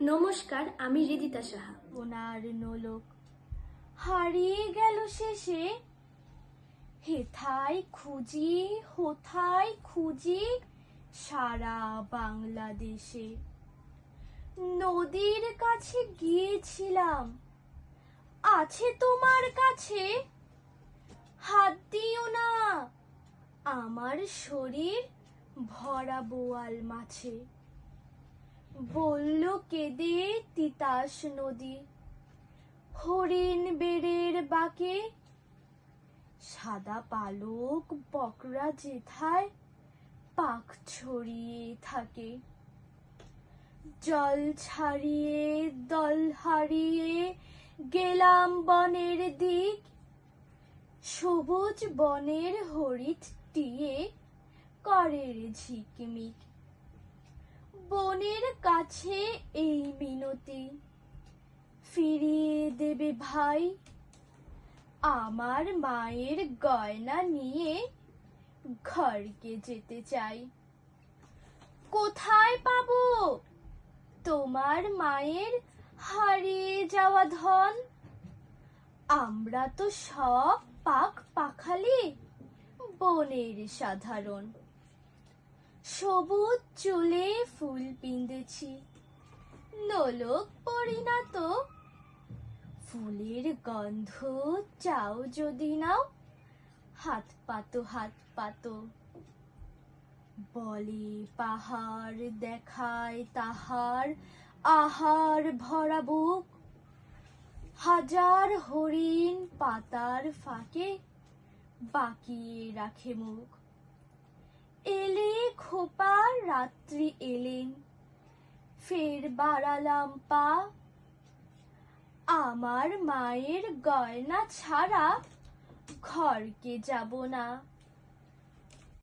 নমস্কার, আমি হৃদিতা সাহা। ওনার নোলক হারিয়ে গেল শেষে। হেথায় খুঁজি হোথায় খুঁজি সারা বাংলাদেশে। নদীর কাছে গিয়েছিলাম। আছে তোমার কাছে? হাত দিও না। আমার শরীর ভরা বোয়াল মাছে বলল, কেঁদে তিতাস নদী? হরিণ বেড়ের বাকে? সাদা পালক বকরা যেথায়, পাক ছড়িয়ে থাকে। জল ছাড়িয়ে দল হারিয়ে গেলাম বনের দিক। সবুজ বনের হরিৎ টিয়ে, করের ঝিকমিক বনের কাছে এই মিনতি। ফিরিয়ে দেবে ভাই, আমার মায়ের গয়না নিয়ে ঘরকে যেতে চাই। কোথায় পাবো? তোমার মায়ের হারিয়ে যাওয়া ধন। আমরা তো সব পাক পাখালি, বনের সাধারণ। সবুজ চুলে ফুল পিন্দেছি। নোলক পরিণত ফুলের গন্ধ চাও যদি নাও, হাত পাতো হাত পাতো। বলে পাহাড় দেখায় তাহার আহার ভরা বুক। হাজার হরিণ পাতার ফাঁকে বাকিয়ে রাখে মুখ। এলে খোপা রাত্রি এলেন। ফের বাড়ালাম পা। আমার মায়ের গয়না ছাড়া ঘরকে যাব না।